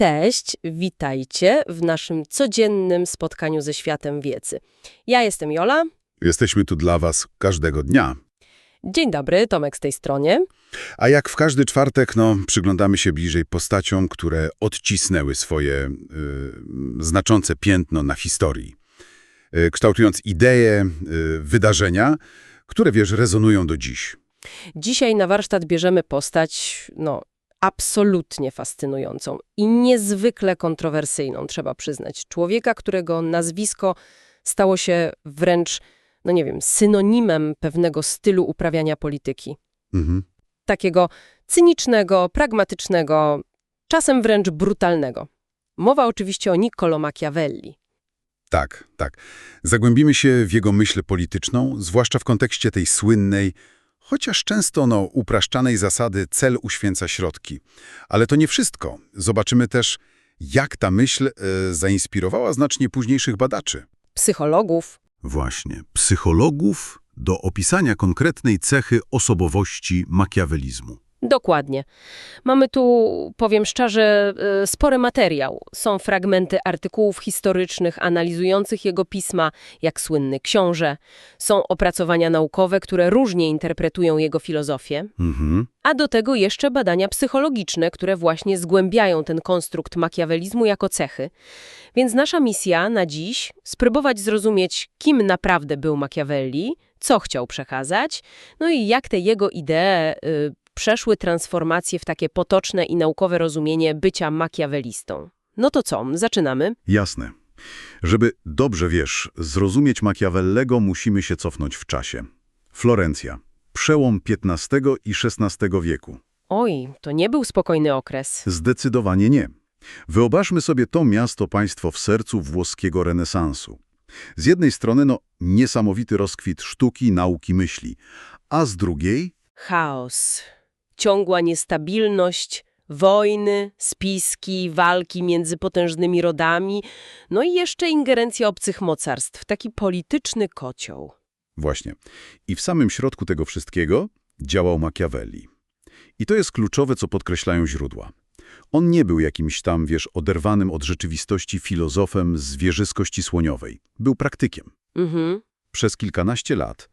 Cześć, witajcie w naszym codziennym spotkaniu ze światem wiedzy. Ja jestem Jola. Jesteśmy tu dla Was każdego dnia. Dzień dobry, Tomek z tej stronie. A jak w każdy czwartek, no, przyglądamy się bliżej postaciom, które odcisnęły swoje y, znaczące piętno na historii, y, kształtując idee, y, wydarzenia, które, wiesz, rezonują do dziś. Dzisiaj na warsztat bierzemy postać, no, absolutnie fascynującą i niezwykle kontrowersyjną, trzeba przyznać. Człowieka, którego nazwisko stało się wręcz, no nie wiem, synonimem pewnego stylu uprawiania polityki. Mhm. takiego cynicznego, pragmatycznego, czasem wręcz brutalnego. Mowa oczywiście o Niccolo Machiavelli. Tak, tak. Zagłębimy się w jego myśl polityczną, zwłaszcza w kontekście tej słynnej, chociaż często no, upraszczanej zasady cel uświęca środki. Ale to nie wszystko. Zobaczymy też, jak ta myśl e, zainspirowała znacznie późniejszych badaczy. Psychologów, Właśnie, psychologów do opisania konkretnej cechy osobowości makiawelizmu. Dokładnie. Mamy tu, powiem szczerze, y, spory materiał. Są fragmenty artykułów historycznych analizujących jego pisma, jak słynny książę. Są opracowania naukowe, które różnie interpretują jego filozofię. Mhm. A do tego jeszcze badania psychologiczne, które właśnie zgłębiają ten konstrukt makiawelizmu jako cechy. Więc nasza misja na dziś spróbować zrozumieć, kim naprawdę był Machiavelli, co chciał przekazać, no i jak te jego idee y, przeszły transformację w takie potoczne i naukowe rozumienie bycia makiawelistą. No to co, zaczynamy? Jasne. Żeby dobrze, wiesz, zrozumieć Machiavellego, musimy się cofnąć w czasie. Florencja. Przełom XV i XVI wieku. Oj, to nie był spokojny okres. Zdecydowanie nie. Wyobraźmy sobie to miasto-państwo w sercu włoskiego renesansu. Z jednej strony, no, niesamowity rozkwit sztuki, nauki, myśli, a z drugiej Chaos, ciągła niestabilność, wojny, spiski, walki między potężnymi rodami, no i jeszcze ingerencja obcych mocarstw, taki polityczny kocioł. Właśnie. I w samym środku tego wszystkiego działał Machiavelli. I to jest kluczowe, co podkreślają źródła. On nie był jakimś tam, wiesz, oderwanym od rzeczywistości filozofem z wieżyskości słoniowej. Był praktykiem. Mhm. Przez kilkanaście lat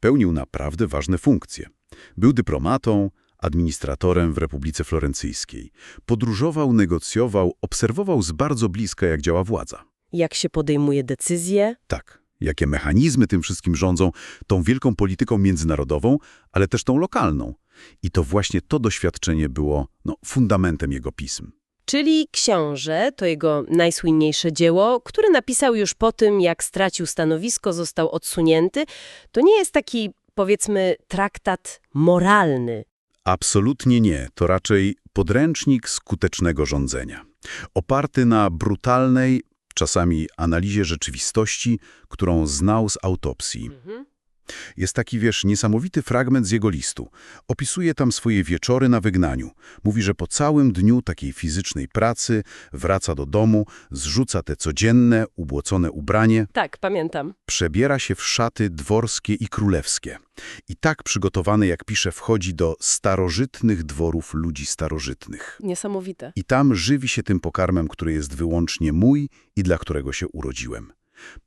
pełnił naprawdę ważne funkcje. Był dyplomatą, administratorem w Republice Florencyjskiej. Podróżował, negocjował, obserwował z bardzo bliska, jak działa władza. Jak się podejmuje decyzje? Tak, jakie mechanizmy tym wszystkim rządzą, tą wielką polityką międzynarodową, ale też tą lokalną. I to właśnie to doświadczenie było no, fundamentem jego pism. Czyli Książę to jego najsłynniejsze dzieło, które napisał już po tym, jak stracił stanowisko, został odsunięty. To nie jest taki, powiedzmy, traktat moralny. Absolutnie nie. To raczej podręcznik skutecznego rządzenia. Oparty na brutalnej, czasami analizie rzeczywistości, którą znał z autopsji. Jest taki, wiesz, niesamowity fragment z jego listu. Opisuje tam swoje wieczory na wygnaniu. Mówi, że po całym dniu takiej fizycznej pracy wraca do domu, zrzuca te codzienne, ubłocone ubranie, Tak, pamiętam. przebiera się w szaty dworskie i królewskie. I tak przygotowany, jak pisze, wchodzi do starożytnych dworów ludzi starożytnych. Niesamowite. I tam żywi się tym pokarmem, który jest wyłącznie mój i dla którego się urodziłem.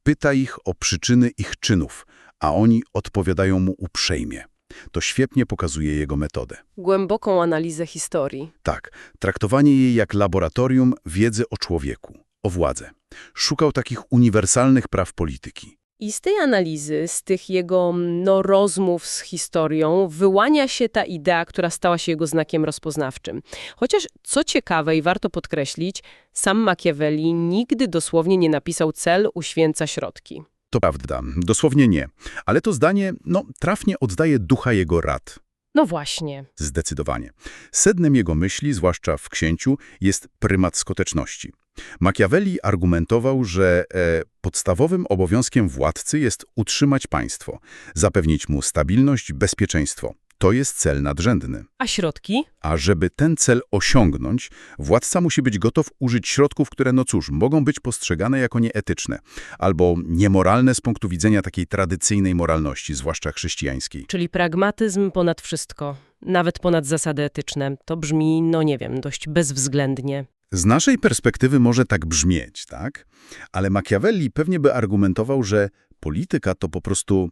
Pyta ich o przyczyny ich czynów, a oni odpowiadają mu uprzejmie. To świetnie pokazuje jego metodę. Głęboką analizę historii. Tak, traktowanie jej jak laboratorium wiedzy o człowieku, o władzę. Szukał takich uniwersalnych praw polityki. I z tej analizy, z tych jego no, rozmów z historią, wyłania się ta idea, która stała się jego znakiem rozpoznawczym. Chociaż, co ciekawe i warto podkreślić, sam Machiavelli nigdy dosłownie nie napisał cel uświęca środki. To prawda, dosłownie nie. Ale to zdanie, no, trafnie oddaje ducha jego rad. No właśnie. Zdecydowanie. Sednem jego myśli, zwłaszcza w księciu, jest prymat skuteczności. Machiavelli argumentował, że e, podstawowym obowiązkiem władcy jest utrzymać państwo, zapewnić mu stabilność, bezpieczeństwo. To jest cel nadrzędny. A środki? A żeby ten cel osiągnąć, władca musi być gotów użyć środków, które, no cóż, mogą być postrzegane jako nieetyczne albo niemoralne z punktu widzenia takiej tradycyjnej moralności, zwłaszcza chrześcijańskiej. Czyli pragmatyzm ponad wszystko, nawet ponad zasady etyczne. To brzmi, no nie wiem, dość bezwzględnie. Z naszej perspektywy może tak brzmieć, tak? Ale Machiavelli pewnie by argumentował, że polityka to po prostu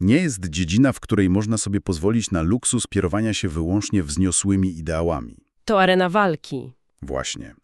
nie jest dziedzina, w której można sobie pozwolić na luksus kierowania się wyłącznie wzniosłymi ideałami. To arena walki. Właśnie.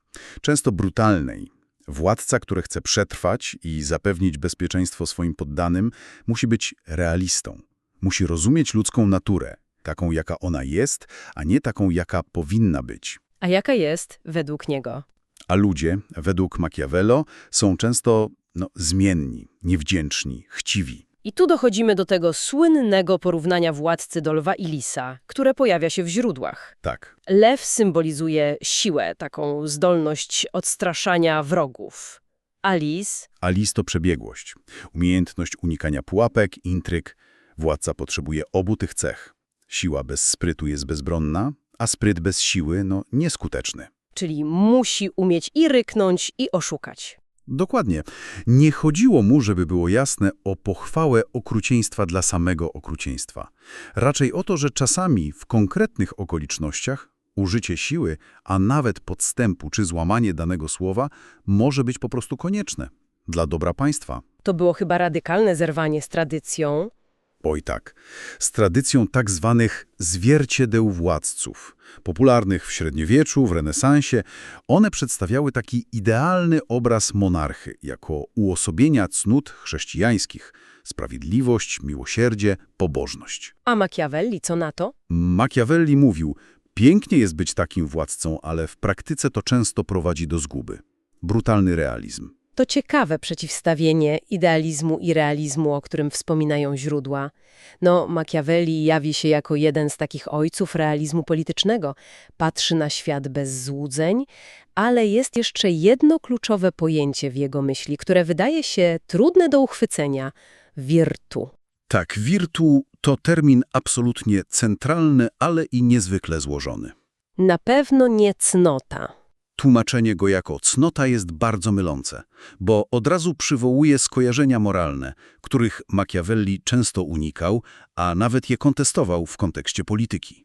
Często brutalnej. Władca, który chce przetrwać i zapewnić bezpieczeństwo swoim poddanym, musi być realistą. Musi rozumieć ludzką naturę, taką jaka ona jest, a nie taką jaka powinna być. A jaka jest według niego? A ludzie, według Machiavello, są często no, zmienni, niewdzięczni, chciwi. I tu dochodzimy do tego słynnego porównania władcy do lwa i lisa, które pojawia się w źródłach. Tak, Lew symbolizuje siłę, taką zdolność odstraszania wrogów. A lis a lis to przebiegłość, umiejętność unikania pułapek, intryg. Władca potrzebuje obu tych cech. Siła bez sprytu jest bezbronna, a spryt bez siły, no, nieskuteczny. czyli musi umieć i ryknąć, i oszukać. Dokładnie. Nie chodziło mu, żeby było jasne, o pochwałę okrucieństwa dla samego okrucieństwa. Raczej o to, że czasami w konkretnych okolicznościach użycie siły, a nawet podstępu czy złamanie danego słowa może być po prostu konieczne dla dobra państwa. To było chyba radykalne zerwanie z tradycją. Oj tak, z tradycją tak zwanych zwierciedeł władców, popularnych w średniowieczu, w renesansie, one przedstawiały taki idealny obraz monarchy jako uosobienia cnót chrześcijańskich – sprawiedliwość, miłosierdzie, pobożność. A Machiavelli co na to? Machiavelli mówił, pięknie jest być takim władcą, ale w praktyce to często prowadzi do zguby. Brutalny realizm. To ciekawe przeciwstawienie idealizmu i realizmu, o którym wspominają źródła. No, Machiavelli jawi się jako jeden z takich ojców realizmu politycznego. Patrzy na świat bez złudzeń, ale jest jeszcze jedno kluczowe pojęcie w jego myśli, które wydaje się trudne do uchwycenia – wirtu. Tak, wirtu to termin absolutnie centralny, ale i niezwykle złożony. Na pewno nie cnota. Tłumaczenie go jako cnota jest bardzo mylące, bo od razu przywołuje skojarzenia moralne, których Machiavelli często unikał, a nawet je kontestował w kontekście polityki.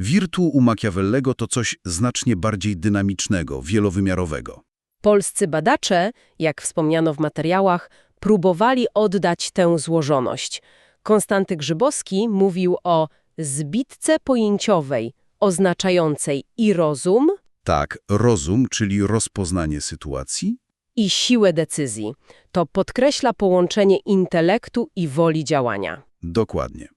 Wirtu u Machiavellego to coś znacznie bardziej dynamicznego, wielowymiarowego. Polscy badacze, jak wspomniano w materiałach, próbowali oddać tę złożoność. Konstanty Grzybowski mówił o zbitce pojęciowej, oznaczającej i rozum, Tak, rozum, czyli rozpoznanie sytuacji, i siłę decyzji. To podkreśla połączenie intelektu i woli działania. Dokładnie.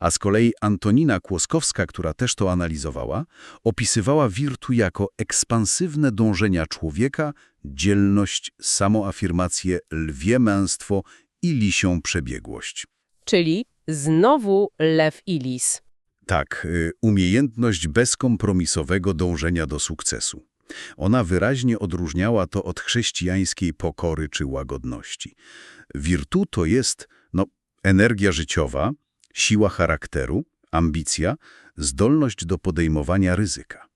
A z kolei Antonina Kłoskowska, która też to analizowała, opisywała wirtu jako ekspansywne dążenia człowieka, dzielność, samoafirmację, lwie męstwo i lisią przebiegłość. Czyli znowu lew i lis. Tak, y, umiejętność bezkompromisowego dążenia do sukcesu. Ona wyraźnie odróżniała to od chrześcijańskiej pokory czy łagodności. Wirtu to jest no, energia życiowa, siła charakteru, ambicja, zdolność do podejmowania ryzyka,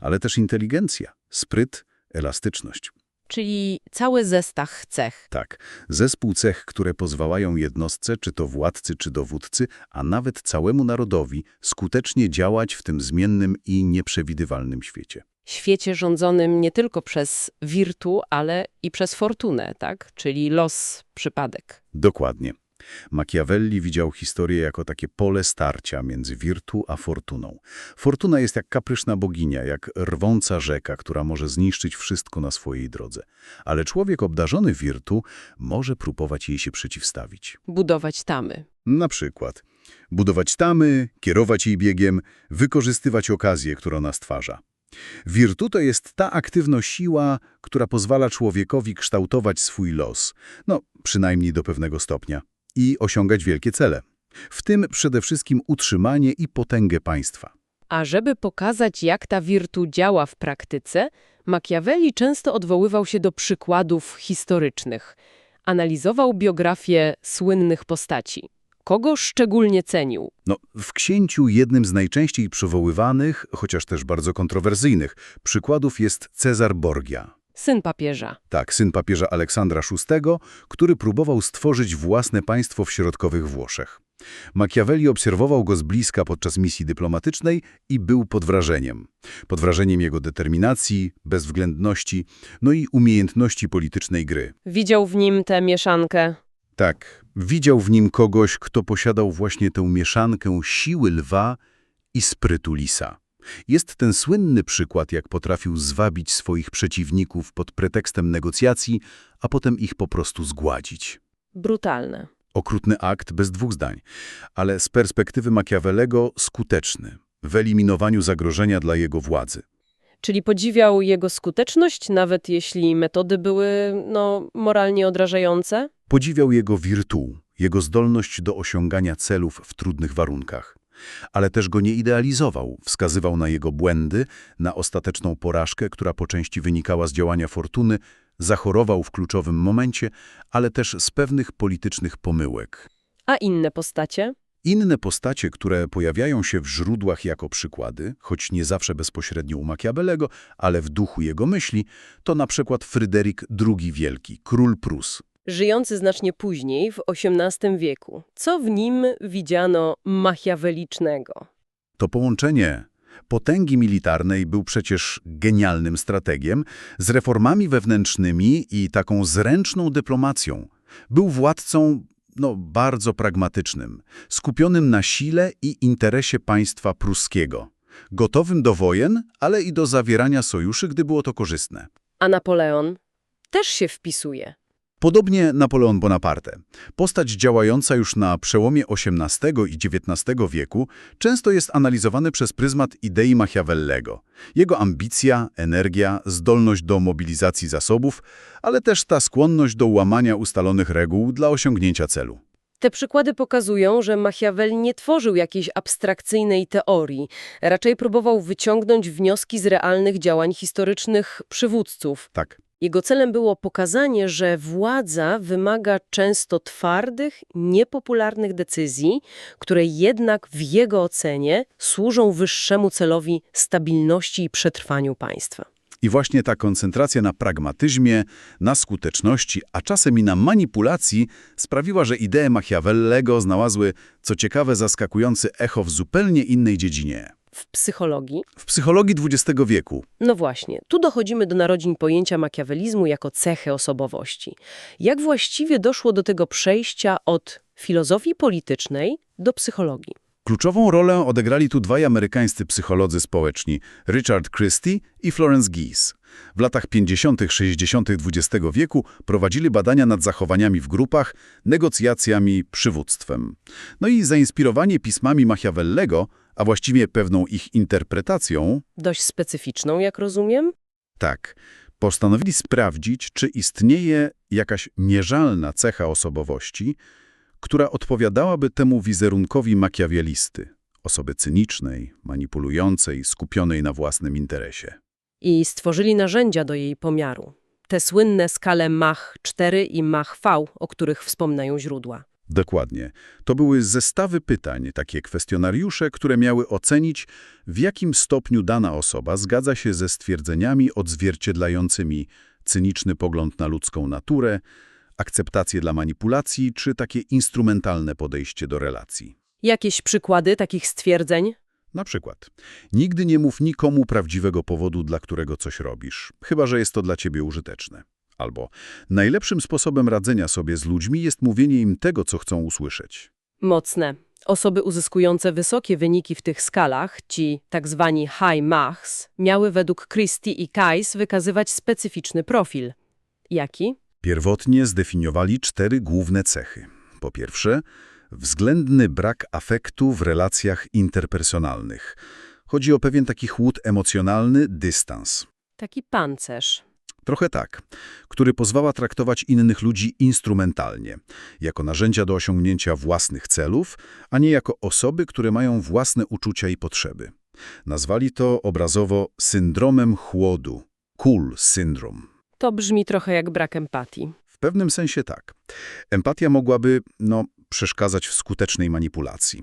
ale też inteligencja, spryt, elastyczność. Czyli cały zestaw cech. Tak, zespół cech, które pozwalają jednostce, czy to władcy, czy dowódcy, a nawet całemu narodowi skutecznie działać w tym zmiennym i nieprzewidywalnym świecie. Świecie rządzonym nie tylko przez wirtu, ale i przez fortunę, tak? Czyli los, przypadek. Dokładnie. Machiavelli widział historię jako takie pole starcia między wirtu a fortuną. Fortuna jest jak kapryszna bogini, jak rwąca rzeka, która może zniszczyć wszystko na swojej drodze. Ale człowiek obdarzony wirtu może próbować jej się przeciwstawić. Budować tamy. Na przykład budować tamy, kierować jej biegiem, wykorzystywać okazję, którą nas stwarza. Wirtu to jest ta aktywna siła, która pozwala człowiekowi kształtować swój los, no przynajmniej do pewnego stopnia, i osiągać wielkie cele. W tym przede wszystkim utrzymanie i potęgę państwa. A żeby pokazać, jak ta wirtu działa w praktyce, Machiavelli często odwoływał się do przykładów historycznych. Analizował biografię słynnych postaci. Kogo szczególnie cenił? No, w księciu jednym z najczęściej przywoływanych, chociaż też bardzo kontrowersyjnych, przykładów jest Cezar Borgia. Syn papieża. Tak, syn papieża Aleksandra VI, który próbował stworzyć własne państwo w środkowych Włoszech. Machiavelli obserwował go z bliska podczas misji dyplomatycznej i był pod wrażeniem. Pod wrażeniem jego determinacji, bezwzględności, no i umiejętności politycznej gry. Widział w nim tę mieszankę. Tak, widział w nim kogoś, kto posiadał właśnie tę mieszankę siły lwa i sprytu lisa. Jest ten słynny przykład, jak potrafił zwabić swoich przeciwników pod pretekstem negocjacji, a potem ich po prostu zgładzić. Brutalne. Okrutny akt bez dwóch zdań, ale z perspektywy Machiavellego skuteczny w eliminowaniu zagrożenia dla jego władzy. Czyli podziwiał jego skuteczność, nawet jeśli metody były, no, moralnie odrażające? Podziwiał jego wirtu, jego zdolność do osiągania celów w trudnych warunkach. Ale też go nie idealizował, wskazywał na jego błędy, na ostateczną porażkę, która po części wynikała z działania fortuny, zachorował w kluczowym momencie, ale też z pewnych politycznych pomyłek. A inne postacie? Inne postacie, które pojawiają się w źródłach jako przykłady, choć nie zawsze bezpośrednio u Machiavellego, ale w duchu jego myśli, to na przykład Fryderyk II Wielki, król Prus. Żyjący znacznie później, w XVIII wieku. Co w nim widziano machiawelicznego? To połączenie potęgi militarnej był przecież genialnym strategiem, z reformami wewnętrznymi i taką zręczną dyplomacją. Był władcą no, bardzo pragmatycznym, skupionym na sile i interesie państwa pruskiego. Gotowym do wojen, ale i do zawierania sojuszy, gdy było to korzystne. A Napoleon też się wpisuje. Podobnie Napoleon Bonaparte. Postać działająca już na przełomie XVIII i XIX wieku często jest analizowany przez pryzmat idei Machiavellego. Jego ambicja, energia, zdolność do mobilizacji zasobów, ale też ta skłonność do łamania ustalonych reguł dla osiągnięcia celu. Te przykłady pokazują, że Machiavelli nie tworzył jakiejś abstrakcyjnej teorii, raczej próbował wyciągnąć wnioski z realnych działań historycznych przywódców. Tak. Jego celem było pokazanie, że władza wymaga często twardych, niepopularnych decyzji, które jednak w jego ocenie służą wyższemu celowi stabilności i przetrwaniu państwa. I właśnie ta koncentracja na pragmatyzmie, na skuteczności, a czasem i na manipulacji sprawiła, że idee Machiavellego znalazły, co ciekawe, zaskakujący echo w zupełnie innej dziedzinie. W psychologii W psychologii XX wieku. No właśnie, tu dochodzimy do narodzin pojęcia makiawelizmu jako cechy osobowości. Jak właściwie doszło do tego przejścia od filozofii politycznej do psychologii? Kluczową rolę odegrali tu dwaj amerykańscy psycholodzy społeczni, Richard Christie i Florence Gies. W latach 50., 60. XX wieku prowadzili badania nad zachowaniami w grupach, negocjacjami, przywództwem. No i zainspirowani pismami Machiavellego, a właściwie pewną ich interpretacją, Dość specyficzną, jak rozumiem? tak, postanowili sprawdzić, czy istnieje jakaś mierzalna cecha osobowości, która odpowiadałaby temu wizerunkowi makiawelisty, osoby cynicznej, manipulującej, skupionej na własnym interesie. I stworzyli narzędzia do jej pomiaru. Te słynne skale Mach 4 i Mach V, o których wspomnają źródła. Dokładnie. To były zestawy pytań, takie kwestionariusze, które miały ocenić, w jakim stopniu dana osoba zgadza się ze stwierdzeniami odzwierciedlającymi cyniczny pogląd na ludzką naturę, akceptację dla manipulacji czy takie instrumentalne podejście do relacji. Jakieś przykłady takich stwierdzeń? Na przykład, nigdy nie mów nikomu prawdziwego powodu, dla którego coś robisz, chyba że jest to dla ciebie użyteczne. Albo najlepszym sposobem radzenia sobie z ludźmi jest mówienie im tego, co chcą usłyszeć. Mocne. Osoby uzyskujące wysokie wyniki w tych skalach, ci tak zwani high machs, miały według Christie i Kais wykazywać specyficzny profil. Jaki? Pierwotnie zdefiniowali cztery główne cechy. Po pierwsze, względny brak afektu w relacjach interpersonalnych. Chodzi o pewien taki chłód emocjonalny, dystans. Taki pancerz. Trochę tak, który pozwala traktować innych ludzi instrumentalnie, jako narzędzia do osiągnięcia własnych celów, a nie jako osoby, które mają własne uczucia i potrzeby. Nazwali to obrazowo syndromem chłodu, cool syndrome. To brzmi trochę jak brak empatii. W pewnym sensie tak. Empatia mogłaby, no, przeszkadzać w skutecznej manipulacji.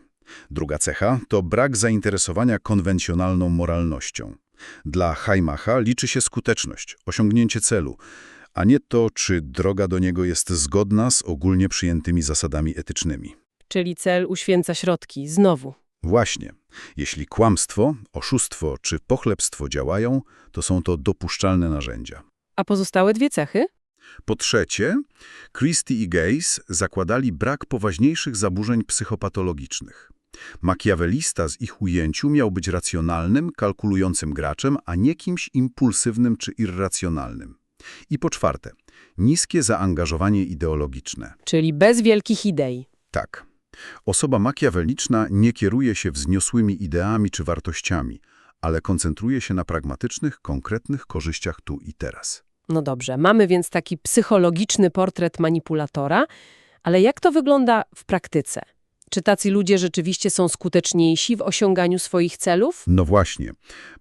Druga cecha to brak zainteresowania konwencjonalną moralnością. Dla Heimacha liczy się skuteczność, osiągnięcie celu, a nie to, czy droga do niego jest zgodna z ogólnie przyjętymi zasadami etycznymi. Czyli cel uświęca środki, znowu. Właśnie. Jeśli kłamstwo, oszustwo czy pochlebstwo działają, to są to dopuszczalne narzędzia. A pozostałe dwie cechy? Po trzecie, Christie i Gaze zakładali brak poważniejszych zaburzeń psychopatologicznych. Makiawelista z ich ujęciu miał być racjonalnym, kalkulującym graczem, a nie kimś impulsywnym czy irracjonalnym. I po czwarte, niskie zaangażowanie ideologiczne. Czyli bez wielkich idei. Tak. Osoba makiaweliczna nie kieruje się wzniosłymi ideami czy wartościami, ale koncentruje się na pragmatycznych, konkretnych korzyściach tu i teraz. No dobrze, mamy więc taki psychologiczny portret manipulatora, ale jak to wygląda w praktyce? Czy tacy ludzie rzeczywiście są skuteczniejsi w osiąganiu swoich celów? No właśnie.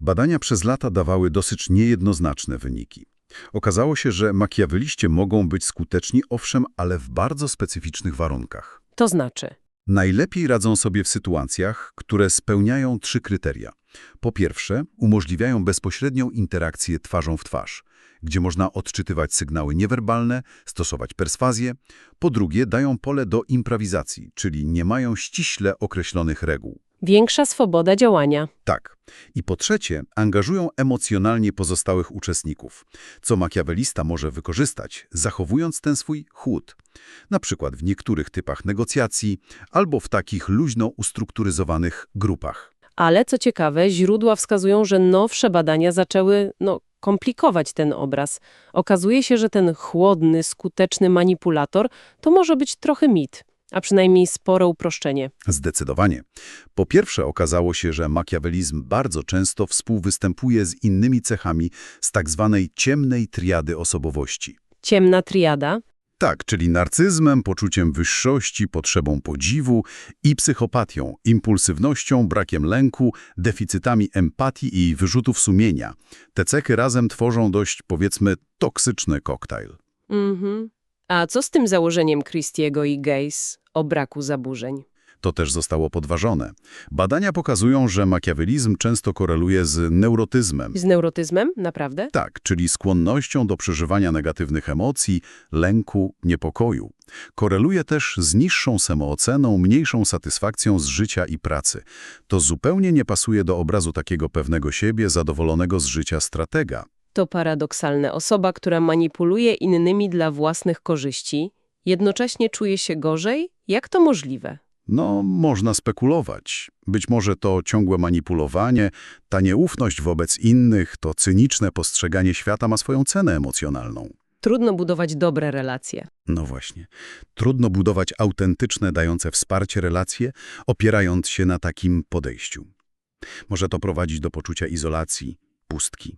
Badania przez lata dawały dosyć niejednoznaczne wyniki. Okazało się, że makiaweliście mogą być skuteczni, owszem, ale w bardzo specyficznych warunkach. To znaczy, Najlepiej radzą sobie w sytuacjach, które spełniają trzy kryteria. Po pierwsze, umożliwiają bezpośrednią interakcję twarzą w twarz, gdzie można odczytywać sygnały niewerbalne, stosować perswazję. Po drugie, dają pole do improwizacji, czyli nie mają ściśle określonych reguł. większa swoboda działania. Tak. I po trzecie, angażują emocjonalnie pozostałych uczestników, co makiawelista może wykorzystać, zachowując ten swój chłód. Na przykład w niektórych typach negocjacji albo w takich luźno ustrukturyzowanych grupach. Ale co ciekawe, źródła wskazują, że nowsze badania zaczęły no, komplikować ten obraz. Okazuje się, że ten chłodny, skuteczny manipulator to może być trochę mit, a przynajmniej spore uproszczenie. Zdecydowanie. Po pierwsze okazało się, że makiawelizm bardzo często współwystępuje z innymi cechami z tak zwanej ciemnej triady osobowości. Ciemna triada. Tak, czyli narcyzmem, poczuciem wyższości, potrzebą podziwu i psychopatią, impulsywnością, brakiem lęku, deficytami empatii i wyrzutów sumienia. Te cechy razem tworzą dość, powiedzmy, toksyczny koktajl. Mhm. A co z tym założeniem Christiego i Gaze o braku zaburzeń? To też zostało podważone. Badania pokazują, że makiawelizm często koreluje z neurotyzmem. Z neurotyzmem? Naprawdę? Tak, czyli skłonnością do przeżywania negatywnych emocji, lęku, niepokoju. Koreluje też z niższą samooceną, mniejszą satysfakcją z życia i pracy. To zupełnie nie pasuje do obrazu takiego pewnego siebie, zadowolonego z życia stratega. To paradoksalne. Osoba, która manipuluje innymi dla własnych korzyści, jednocześnie czuje się gorzej? Jak to możliwe? No, można spekulować. Być może to ciągłe manipulowanie, ta nieufność wobec innych, to cyniczne postrzeganie świata ma swoją cenę emocjonalną. Trudno budować dobre relacje. No właśnie. Trudno budować autentyczne, dające wsparcie relacje, opierając się na takim podejściu. Może to prowadzić do poczucia izolacji, pustki.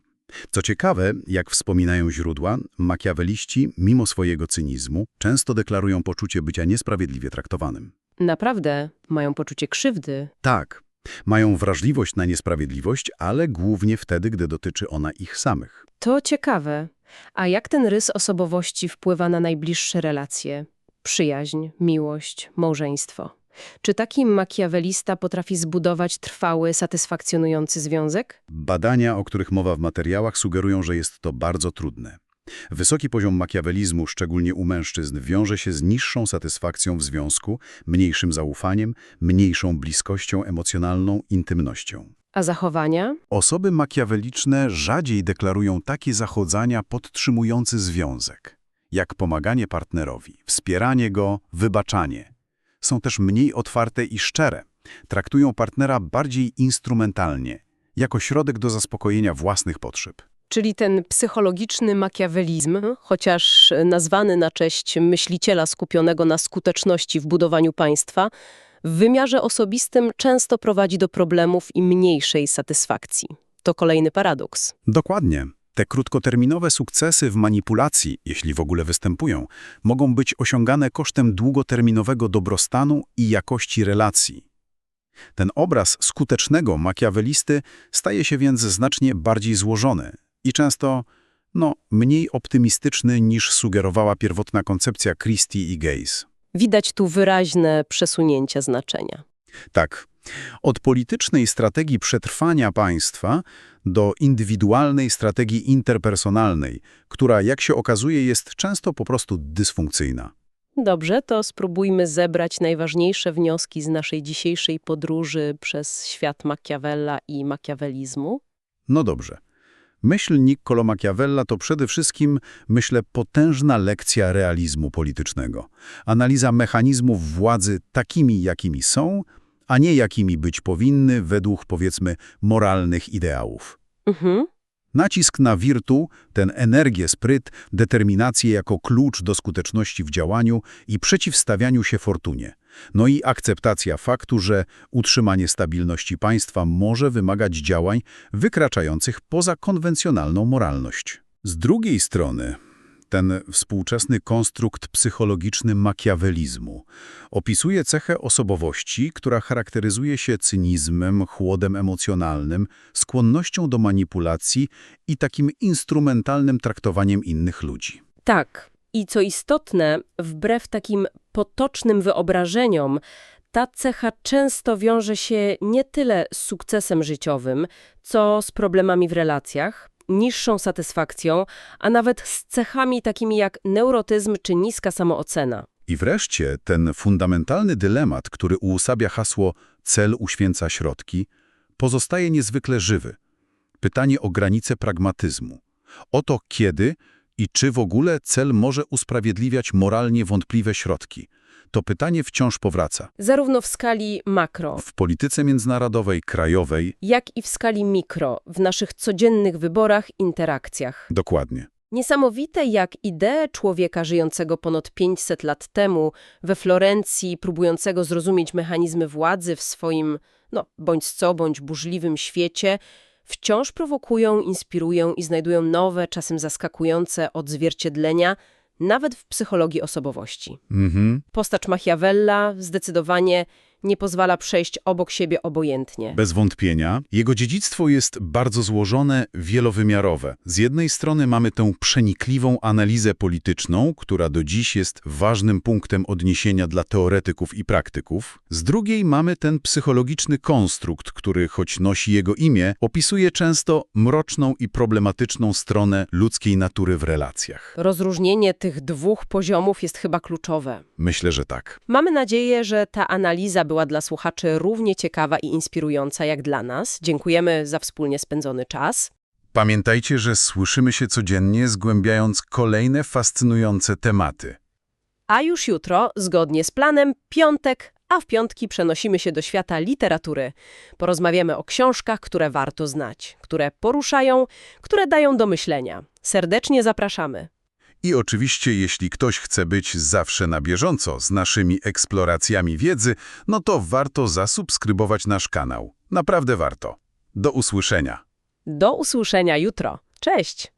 Co ciekawe, jak wspominają źródła, makiaweliści, mimo swojego cynizmu, często deklarują poczucie bycia niesprawiedliwie traktowanym. Naprawdę mają poczucie krzywdy. Tak, mają wrażliwość na niesprawiedliwość, ale głównie wtedy, gdy dotyczy ona ich samych. To ciekawe. A jak ten rys osobowości wpływa na najbliższe relacje? Przyjaźń, miłość, małżeństwo. Czy taki makiawelista potrafi zbudować trwały, satysfakcjonujący związek? Badania, o których mowa w materiałach, sugerują, że jest to bardzo trudne. Wysoki poziom makiawelizmu, szczególnie u mężczyzn, wiąże się z niższą satysfakcją w związku, mniejszym zaufaniem, mniejszą bliskością emocjonalną, intymnością. A zachowania? Osoby makiaweliczne rzadziej deklarują takie zachodzenia podtrzymujące związek, jak pomaganie partnerowi, wspieranie go, wybaczanie. Są też mniej otwarte i szczere. Traktują partnera bardziej instrumentalnie, jako środek do zaspokojenia własnych potrzeb. Czyli ten psychologiczny makiawelizm, chociaż nazwany na cześć myśliciela skupionego na skuteczności w budowaniu państwa, w wymiarze osobistym często prowadzi do problemów i mniejszej satysfakcji. To kolejny paradoks. Dokładnie. Te krótkoterminowe sukcesy w manipulacji, jeśli w ogóle występują, mogą być osiągane kosztem długoterminowego dobrostanu i jakości relacji. Ten obraz skutecznego makiawelisty staje się więc znacznie bardziej złożony i często, no, mniej optymistyczny niż sugerowała pierwotna koncepcja Christie i Gaze. Widać tu wyraźne przesunięcia znaczenia. Tak, od politycznej strategii przetrwania państwa do indywidualnej strategii interpersonalnej, która, jak się okazuje, jest często po prostu dysfunkcyjna. Dobrze, to spróbujmy zebrać najważniejsze wnioski z naszej dzisiejszej podróży przez świat Machiavella i makiawelizmu. No dobrze. Myśl Niccolo Machiavella to przede wszystkim, myślę, potężna lekcja realizmu politycznego. Analiza mechanizmów władzy takimi, jakimi są, a nie jakimi być powinny według, powiedzmy, moralnych ideałów. Mhm. Nacisk na wirtu, ten energię, spryt, determinację jako klucz do skuteczności w działaniu i przeciwstawianiu się fortunie. No i akceptacja faktu, że utrzymanie stabilności państwa może wymagać działań wykraczających poza konwencjonalną moralność. Z drugiej strony, ten współczesny konstrukt psychologiczny makiawelizmu opisuje cechę osobowości, która charakteryzuje się cynizmem, chłodem emocjonalnym, skłonnością do manipulacji i takim instrumentalnym traktowaniem innych ludzi. Tak. I co istotne, wbrew takim potocznym wyobrażeniom, ta cecha często wiąże się nie tyle z sukcesem życiowym, co z problemami w relacjach, niższą satysfakcją, a nawet z cechami takimi jak neurotyzm czy niska samoocena. I wreszcie ten fundamentalny dylemat, który uosabia hasło cel uświęca środki, pozostaje niezwykle żywy. Pytanie o granice pragmatyzmu. O to, kiedy i czy w ogóle cel może usprawiedliwiać moralnie wątpliwe środki. To pytanie wciąż powraca. Zarówno w skali makro, W polityce międzynarodowej, krajowej, jak i w skali mikro, w naszych codziennych wyborach, interakcjach. dokładnie. Niesamowite jak idee człowieka żyjącego ponad 500 lat temu we Florencji, próbującego zrozumieć mechanizmy władzy w swoim, no, bądź co, bądź burzliwym świecie, wciąż prowokują, inspirują i znajdują nowe, czasem zaskakujące odzwierciedlenia, nawet w psychologii osobowości. Mhm. Postać Machiavella zdecydowanie nie pozwala przejść obok siebie obojętnie. Bez wątpienia. Jego dziedzictwo jest bardzo złożone, wielowymiarowe. Z jednej strony mamy tę przenikliwą analizę polityczną, która do dziś jest ważnym punktem odniesienia dla teoretyków i praktyków. Z drugiej mamy ten psychologiczny konstrukt, który, choć nosi jego imię, opisuje często mroczną i problematyczną stronę ludzkiej natury w relacjach. Rozróżnienie tych dwóch poziomów jest chyba kluczowe. Myślę, że tak. Mamy nadzieję, że ta analiza była dla słuchaczy równie ciekawa i inspirująca jak dla nas. Dziękujemy za wspólnie spędzony czas. Pamiętajcie, że słyszymy się codziennie, zgłębiając kolejne fascynujące tematy. A już jutro, zgodnie z planem, piątek, a w piątki przenosimy się do świata literatury. Porozmawiamy o książkach, które warto znać, które poruszają, które dają do myślenia. Serdecznie zapraszamy. I oczywiście, jeśli ktoś chce być zawsze na bieżąco z naszymi eksploracjami wiedzy, no to warto zasubskrybować nasz kanał. Naprawdę warto. Do usłyszenia. Do usłyszenia jutro. Cześć!